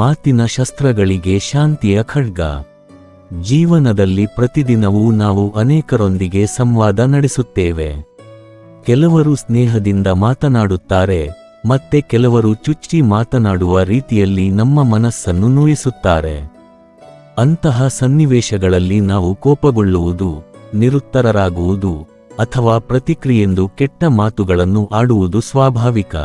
ಮಾತಿನ ಶಸ್ತ್ರಗಳಿಗೆ ಶಾಂತಿಯ ಖಡ್ಗ. ಜೀವನದಲ್ಲಿ ಪ್ರತಿದಿನವೂ ನಾವು ಅನೇಕರೊಂದಿಗೆ ಸಂವಾದ ನಡೆಸುತ್ತೇವೆ. ಕೆಲವರು ಸ್ನೇಹದಿಂದ ಮಾತನಾಡುತ್ತಾರೆ, ಮತ್ತೆ ಕೆಲವರು ಚುಚ್ಚಿ ಮಾತನಾಡುವ ರೀತಿಯಲ್ಲಿ ನಮ್ಮ ಮನಸ್ಸನ್ನು ನೋಯಿಸುತ್ತಾರೆ. ಅಂತಹ ಸನ್ನಿವೇಶಗಳಲ್ಲಿ ನಾವು ಕೋಪಗೊಳ್ಳುವುದು, ನಿರುತ್ತರರಾಗುವುದು, ಅಥವಾ ಪ್ರತಿಕ್ರಿಯೆಂದು ಕೆಟ್ಟ ಮಾತುಗಳನ್ನು ಆಡುವುದು ಸ್ವಾಭಾವಿಕ.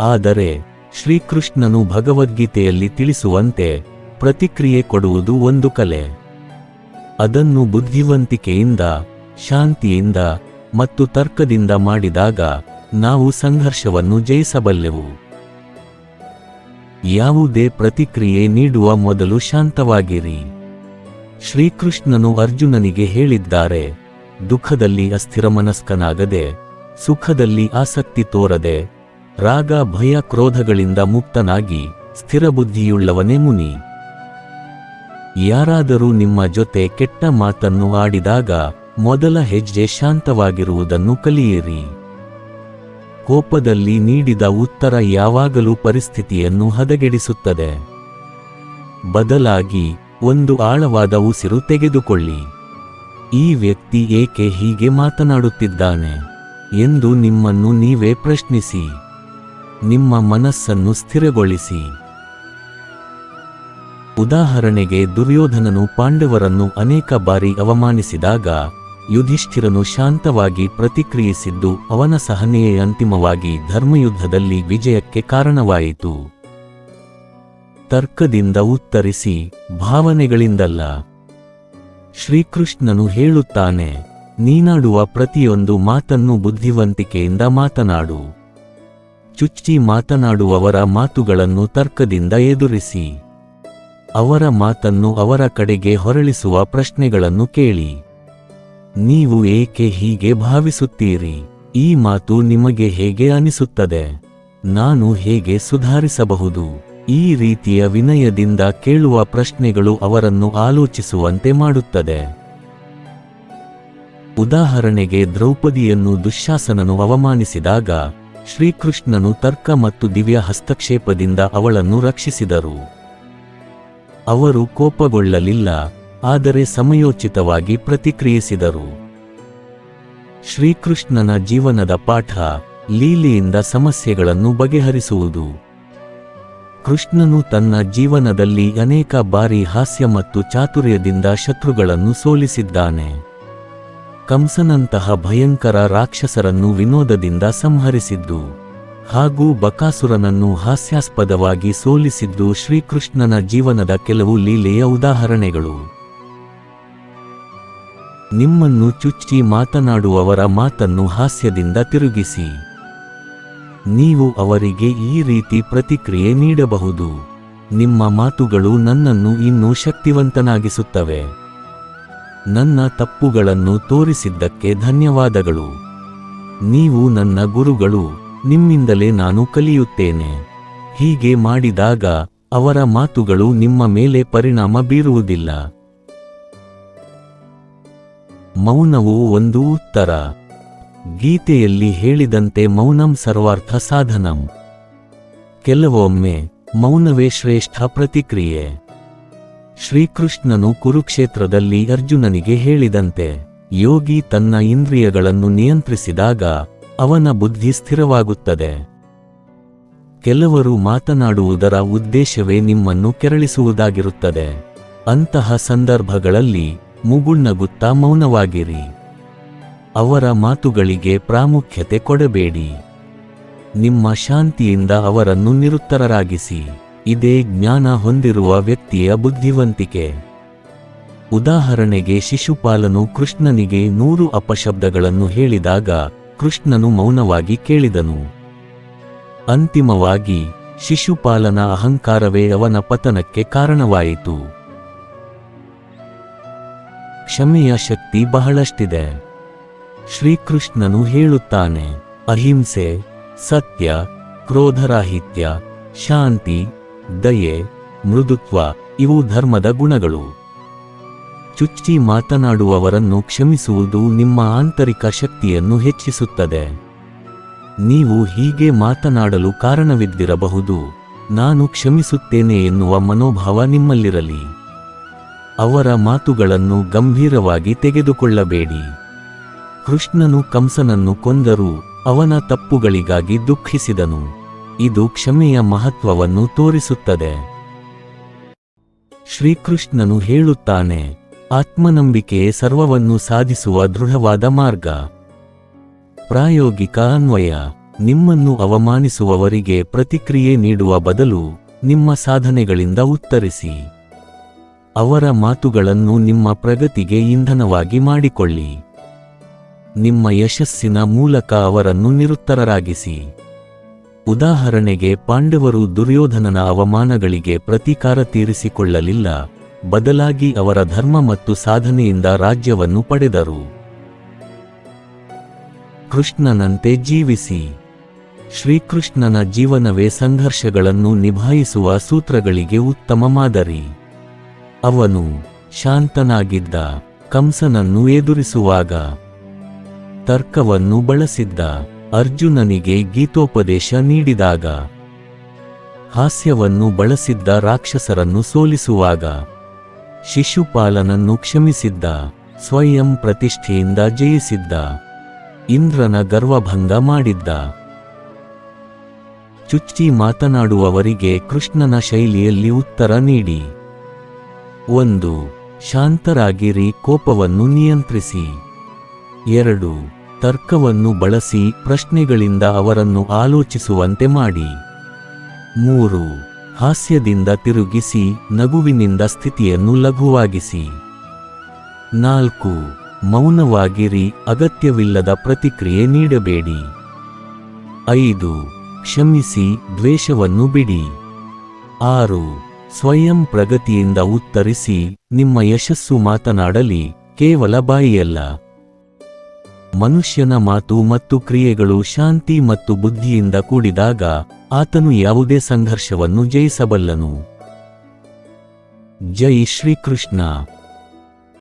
ಆದರೆ ಶ್ರೀಕೃಷ್ಣನು ಭಗವದ್ಗೀತೆಯಲ್ಲಿ ತಿಳಿಸುವಂತೆ ಪ್ರತಿಕ್ರಿಯೆ ಕೊಡುವುದು ಒಂದು ಕಲೆ. ಅದನ್ನು ಬುದ್ಧಿವಂತಿಕೆಯಿಂದ, ಶಾಂತಿಯಿಂದ ಮತ್ತು ತರ್ಕದಿಂದ ಮಾಡಿದಾಗ ನಾವು ಸಂಘರ್ಷವನ್ನು ಜಯಿಸಬಲ್ಲೆವು. ಯಾವುದೇ ಪ್ರತಿಕ್ರಿಯೆ ನೀಡುವ ಮೊದಲು ಶಾಂತವಾಗಿರಿ. ಶ್ರೀಕೃಷ್ಣನು ಅರ್ಜುನನಿಗೆ ಹೇಳಿದ್ದಾರೆ, ದುಃಖದಲ್ಲಿ ಅಸ್ಥಿರಮನಸ್ಕನಾಗದೆ, ಸುಖದಲ್ಲಿ ಆಸಕ್ತಿ ತೋರದೆ ರಾಗ ಭಯ ಕ್ರೋಧಗಳಿಂದ ಮುಕ್ತನಾಗಿ ಸ್ಥಿರಬುದ್ಧಿಯುಳ್ಳವನೇ ಮುನಿ. ಯಾರಾದರೂ ನಿಮ್ಮ ಜೊತೆ ಕೆಟ್ಟ ಮಾತನ್ನು ಆಡಿದಾಗ ಮೊದಲ ಹೆಜ್ಜೆ ಶಾಂತವಾಗಿರುವುದನ್ನು ಕಲಿಯಿರಿ. ಕೋಪದಲ್ಲಿ ನೀಡಿದ ಉತ್ತರ ಯಾವಾಗಲೂ ಪರಿಸ್ಥಿತಿಯನ್ನು ಹದಗೆಡಿಸುತ್ತದೆ. ಬದಲಾಗಿ ಒಂದು ಆಳವಾದ ಉಸಿರು ತೆಗೆದುಕೊಳ್ಳಿ. ಈ ವ್ಯಕ್ತಿ ಏಕೆ ಹೀಗೆ ಮಾತನಾಡುತ್ತಿದ್ದಾನೆ ಎಂದು ನಿಮ್ಮನ್ನು ನೀವೇ ಪ್ರಶ್ನಿಸಿ. ನಿಮ್ಮ ಮನಸ್ಸನ್ನು ಸ್ಥಿರಗೊಳಿಸಿ. ಉದಾಹರಣೆಗೆ ದುರ್ಯೋಧನನು ಪಾಂಡವರನ್ನು ಅನೇಕ ಬಾರಿ ಅವಮಾನಿಸಿದಾಗ, ಯುಧಿಷ್ಠಿರನು ಶಾಂತವಾಗಿ ಪ್ರತಿಕ್ರಿಯಿಸಿದ್ದು ಅವನ ಸಹನೆಯೇ ಅಂತಿಮವಾಗಿ ಧರ್ಮಯುದ್ಧದಲ್ಲಿ ವಿಜಯಕ್ಕೆ ಕಾರಣವಾಯಿತು. ತರ್ಕದಿಂದ ಉತ್ತರಿಸಿ, ಭಾವನೆಗಳಿಂದಲ್ಲ. ಶ್ರೀಕೃಷ್ಣನು ಹೇಳುತ್ತಾನೆ, ನೀನಾಡುವ ಪ್ರತಿಯೊಂದು ಮಾತನ್ನು ಬುದ್ಧಿವಂತಿಕೆಯಿಂದ ಮಾತನಾಡು. ಚುಚ್ಚಿ ಮಾತನಾಡುವವರ ಮಾತುಗಳನ್ನು ತರ್ಕದಿಂದ ಎದುರಿಸಿ. ಅವರ ಮಾತನ್ನು ಅವರ ಕಡೆಗೆ ಹೊರಳಿಸುವ ಪ್ರಶ್ನೆಗಳನ್ನು ಕೇಳಿ. ನೀವು ಏಕೆ ಹೀಗೆ ಭಾವಿಸುತ್ತೀರಿ? ಈ ಮಾತು ನಿಮಗೆ ಹೇಗೆ ಅನಿಸುತ್ತದೆ? ನಾನು ಹೇಗೆ ಸುಧಾರಿಸಬಹುದು? ಈ ರೀತಿಯ ವಿನಯದಿಂದ ಕೇಳುವ ಪ್ರಶ್ನೆಗಳು ಅವರನ್ನು ಆಲೋಚಿಸುವಂತೆ ಮಾಡುತ್ತದೆ. ಉದಾಹರಣೆಗೆ ದ್ರೌಪದಿಯನ್ನು ದುಶ್ಯಾಸನನು ಅವಮಾನಿಸಿದಾಗ ಶ್ರೀಕೃಷ್ಣನು ತರ್ಕ ಮತ್ತು ದಿವ್ಯ ಹಸ್ತಕ್ಷೇಪದಿಂದ ಅವಳನ್ನು ರಕ್ಷಿಸಿದರು. ಅವರು ಕೋಪಗೊಳ್ಳಲಿಲ್ಲ, ಆದರೆ ಸಮಯೋಚಿತವಾಗಿ ಪ್ರತಿಕ್ರಿಯಿಸಿದರು. ಶ್ರೀಕೃಷ್ಣನ ಜೀವನದ ಪಾಠ, ಲೀಲೆಯಿಂದ ಸಮಸ್ಯೆಗಳನ್ನು ಬಗೆಹರಿಸುವುದು. ಕೃಷ್ಣನು ತನ್ನ ಜೀವನದಲ್ಲಿ ಅನೇಕ ಬಾರಿ ಹಾಸ್ಯ ಮತ್ತು ಚಾತುರ್ಯದಿಂದ ಶತ್ರುಗಳನ್ನು ಸೋಲಿಸಿದ್ದಾನೆ. ಕಂಸನಂತಹ ಭಯಂಕರ ರಾಕ್ಷಸರನ್ನು ವಿನೋದದಿಂದ ಸಂಹರಿಸಿದ್ದು ಹಾಗೂ ಬಕಾಸುರನನ್ನು ಹಾಸ್ಯಾಸ್ಪದವಾಗಿ ಸೋಲಿಸಿದ್ದು ಶ್ರೀಕೃಷ್ಣನ ಜೀವನದ ಕೆಲವು ಲೀಲೆಯ ಉದಾಹರಣೆಗಳು. ನಿಮ್ಮನ್ನು ಚುಚ್ಚಿ ಮಾತನಾಡುವವರ ಮಾತನ್ನು ಹಾಸ್ಯದಿಂದ ತಿರುಗಿಸಿ. ನೀವು ಅವರಿಗೆ ಈ ರೀತಿ ಪ್ರತಿಕ್ರಿಯೆ ನೀಡಬಹುದು. ನಿಮ್ಮ ಮಾತುಗಳು ನನ್ನನ್ನು ಇನ್ನೂ ಶಕ್ತಿವಂತನಾಗಿಸುತ್ತವೆ. ನನ್ನ ತಪ್ಪುಗಳನ್ನು ತೋರಿಸಿದ್ದಕ್ಕೆ ಧನ್ಯವಾದಗಳು. ನೀವು ನನ್ನ ಗುರುಗಳು, ನಿಮ್ಮಿಂದಲೇ ನಾನು ಕಲಿಯುತ್ತೇನೆ. ಹೀಗೆ ಮಾಡಿದಾಗ, ಅವರ ಮಾತುಗಳು ನಿಮ್ಮ ಮೇಲೆ ಪರಿಣಾಮ ಬೀರುವುದಿಲ್ಲ. ಮೌನವು ಒಂದು ಉತ್ತರ. ಗೀತೆಯಲ್ಲಿ ಹೇಳಿದಂತೆ ಮೌನಂ ಸರ್ವಾರ್ಥ ಸಾಧನಂ. ಕೆಲವೊಮ್ಮೆ, ಮೌನವೇ ಶ್ರೇಷ್ಠ ಪ್ರತಿಕ್ರಿಯೆ. ಶ್ರೀಕೃಷ್ಣನು ಕುರುಕ್ಷೇತ್ರದಲ್ಲಿ ಅರ್ಜುನನಿಗೆ ಹೇಳಿದಂತೆ, ಯೋಗಿ ತನ್ನ ಇಂದ್ರಿಯಗಳನ್ನು ನಿಯಂತ್ರಿಸಿದಾಗ ಅವನ ಬುದ್ಧಿ ಸ್ಥಿರವಾಗುತ್ತದೆ. ಕೆಲವರು ಮಾತನಾಡುವುದರ ಉದ್ದೇಶವೇ ನಿಮ್ಮನ್ನು ಕೆರಳಿಸುವುದಾಗಿರುತ್ತದೆ. ಅಂತಹ ಸಂದರ್ಭಗಳಲ್ಲಿ ಮುಗುಣ್ಣಗುತ್ತಾ ಮೌನವಾಗಿರಿ. ಅವರ ಮಾತುಗಳಿಗೆ ಪ್ರಾಮುಖ್ಯತೆ ಕೊಡಬೇಡಿ. ನಿಮ್ಮ ಶಾಂತಿಯಿಂದ ಅವರನ್ನು ನಿರುತ್ತರರಾಗಿಸಿ. ಇದೇ ಜ್ಞಾನ ಹೊಂದಿರುವ ವ್ಯಕ್ತಿಯ ಬುದ್ಧಿವಂತಿಕೆ. ಉದಾಹರಣೆಗೆ ಶಿಶುಪಾಲನು ಕೃಷ್ಣನಿಗೆ ನೂರು ಅಪಶಬ್ದಗಳನ್ನು ಹೇಳಿದಾಗ ಕೃಷ್ಣನು ಮೌನವಾಗಿ ಕೇಳಿದನು. ಅಂತಿಮವಾಗಿ, ಶಿಶುಪಾಲನ ಅಹಂಕಾರವೇ ಅವನ ಪತನಕ್ಕೆ ಕಾರಣವಾಯಿತು. ಕ್ಷಮೆಯ ಶಕ್ತಿ ಬಹಳಷ್ಟಿದೆ. ಶ್ರೀಕೃಷ್ಣನು ಹೇಳುತ್ತಾನೆ, ಅಹಿಂಸೆ, ಸತ್ಯ, ಕ್ರೋಧರಾಹಿತ್ಯ, ಶಾಂತಿ ದಯೆ, ಮೃದುತ್ವ, ಇವು ಧರ್ಮದ ಗುಣಗಳು. ಚುಚ್ಚಿ ಮಾತನಾಡುವವರನ್ನು ಕ್ಷಮಿಸುವುದು ನಿಮ್ಮ ಆಂತರಿಕ ಶಕ್ತಿಯನ್ನು ಹೆಚ್ಚಿಸುತ್ತದೆ. ನೀವು ಹೀಗೆ ಮಾತನಾಡಲು ಕಾರಣವಿದ್ದಿರಬಹುದು. ನಾನು ಕ್ಷಮಿಸುತ್ತೇನೆ ಎನ್ನುವ ಮನೋಭಾವ ನಿಮ್ಮಲ್ಲಿರಲಿ. ಅವರ ಮಾತುಗಳನ್ನು ಗಂಭೀರವಾಗಿ ತೆಗೆದುಕೊಳ್ಳಬೇಡಿ. ಕೃಷ್ಣನು ಕಂಸನನ್ನು ಕೊಂದರೂ, ಅವನ ತಪ್ಪುಗಳಿಗಾಗಿ ದುಃಖಿಸಿದನು. ಇದು ಕ್ಷಮೆಯ ಮಹತ್ವವನ್ನು ತೋರಿಸುತ್ತದೆ. ಶ್ರೀಕೃಷ್ಣನು ಹೇಳುತ್ತಾನೆ ಆತ್ಮನಂಬಿಕೆ ಸರ್ವವನ್ನು ಸಾಧಿಸುವ ದೃಢವಾದ ಮಾರ್ಗ. ಪ್ರಾಯೋಗಿಕ ಅನ್ವಯ, ನಿಮ್ಮನ್ನು ಅವಮಾನಿಸುವವರಿಗೆ ಪ್ರತಿಕ್ರಿಯೆ ನೀಡುವ ಬದಲು ನಿಮ್ಮ ಸಾಧನೆಗಳಿಂದ ಉತ್ತರಿಸಿ. ಅವರ ಮಾತುಗಳನ್ನು ನಿಮ್ಮ ಪ್ರಗತಿಗೆ ಇಂಧನವಾಗಿ ಮಾಡಿಕೊಳ್ಳಿ. ನಿಮ್ಮ ಯಶಸ್ಸಿನ ಮೂಲಕ ಅವರನ್ನು ನಿರುತ್ತರರಾಗಿಸಿ. ಉದಾಹರಣೆಗೆ ಪಾಂಡವರು ದುರ್ಯೋಧನನ ಅವಮಾನಗಳಿಗೆ ಪ್ರತೀಕಾರ ತೀರಿಸಿಕೊಳ್ಳಲಿಲ್ಲ, ಬದಲಾಗಿ ಅವರ ಧರ್ಮ ಮತ್ತು ಸಾಧನೆಯಿಂದ ರಾಜ್ಯವನ್ನು ಪಡೆದರು. ಕೃಷ್ಣನಂತೆ ಜೀವಿಸಿ. ಶ್ರೀಕೃಷ್ಣನ ಜೀವನವೇ ಸಂಘರ್ಷಗಳನ್ನು ನಿಭಾಯಿಸುವ ಸೂತ್ರಗಳಿಗೆ ಉತ್ತಮ ಮಾದರಿ. ಅವನು ಶಾಂತನಾಗಿದ್ದ, ಕಂಸನನ್ನು ಎದುರಿಸುವಾಗ ತರ್ಕವನ್ನು ಬಳಸಿದ್ದ. ಅರ್ಜುನನಿಗೆ ಗೀತೋಪದೇಶ ನೀಡಿದಾಗ, ಹಾಸ್ಯವನ್ನು ಬಳಸಿದ್ದ ರಾಕ್ಷಸರನ್ನು ಸೋಲಿಸುವಾಗ, ಶಿಶುಪಾಲನನ್ನು ಕ್ಷಮಿಸಿದ್ದ, ಸ್ವಯಂ ಪ್ರತಿಷ್ಠೆಯಿಂದ ಜಯಿಸಿದ್ದ, ಇಂದ್ರನ ಗರ್ವಭಂಗ ಮಾಡಿದ್ದ. ಚುಚ್ಚಿ ಮಾತನಾಡುವವರಿಗೆ ಕೃಷ್ಣನ ಶೈಲಿಯಲ್ಲಿ ಉತ್ತರ ನೀಡಿ. ಒಂದು, ಶಾಂತರಾಗಿರಿ, ಕೋಪವನ್ನು ನಿಯಂತ್ರಿಸಿ. ಎರಡು ತರ್ಕವನ್ನು ಬಳಸಿ ಪ್ರಶ್ನೆಗಳಿಂದ ಅವರನ್ನು ಆಲೋಚಿಸುವಂತೆ ಮಾಡಿ. ಮೂರು, ಹಾಸ್ಯದಿಂದ ತಿರುಗಿಸಿ ನಗುವಿನಿಂದ ಸ್ಥಿತಿಯನ್ನು ಲಘುವಾಗಿಸಿ. ನಾಲ್ಕು, ಮೌನವಾಗಿರಿ, ಅಗತ್ಯವಿಲ್ಲದ ಪ್ರತಿಕ್ರಿಯೆ ನೀಡಬೇಡಿ. ಐದು, ಕ್ಷಮಿಸಿ, ದ್ವೇಷವನ್ನು ಬಿಡಿ. ಆರು, ಸ್ವಯಂ ಪ್ರಗತಿಯಿಂದ ಉತ್ತರಿಸಿ, ನಿಮ್ಮ ಯಶಸ್ಸು ಮಾತನಾಡಲಿ, ಕೇವಲ ಬಾಯಿಯಲ್ಲ. ಮನುಷ್ಯನ ಮಾತು ಮತ್ತು ಕ್ರಿಯೆಗಳು ಶಾಂತಿ ಮತ್ತು ಬುದ್ಧಿಯಿಂದ ಕೂಡಿದಾಗ ಆತನು ಯಾವುದೇ ಸಂಘರ್ಷವನ್ನು ಜಯಿಸಬಲ್ಲನು. ಜೈ ಶ್ರೀಕೃಷ್ಣ.